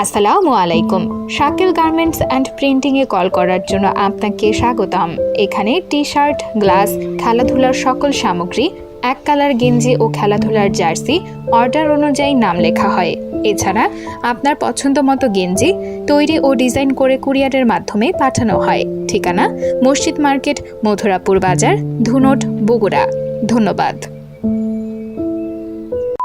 আসসালামু আলাইকুম। Shakil garments and প্রিন্টিংয়ে কল করার জন্য আপনাকে স্বাগতম। এখানে টি শার্ট গ্লাস, খেলাধুলার সকল সামগ্রী, এক কালার গেঞ্জি ও খেলাধুলার জার্সি অর্ডার অনুযায়ী নাম লেখা হয়। এছাড়া আপনার পছন্দ মতো গেঞ্জি তৈরি ও ডিজাইন করে কুরিয়ারের মাধ্যমে পাঠানো হয়। ঠিকানা, মসজিদ মার্কেট, মথুরাপুর বাজার, ধুনট, বগুড়া। ধন্যবাদ।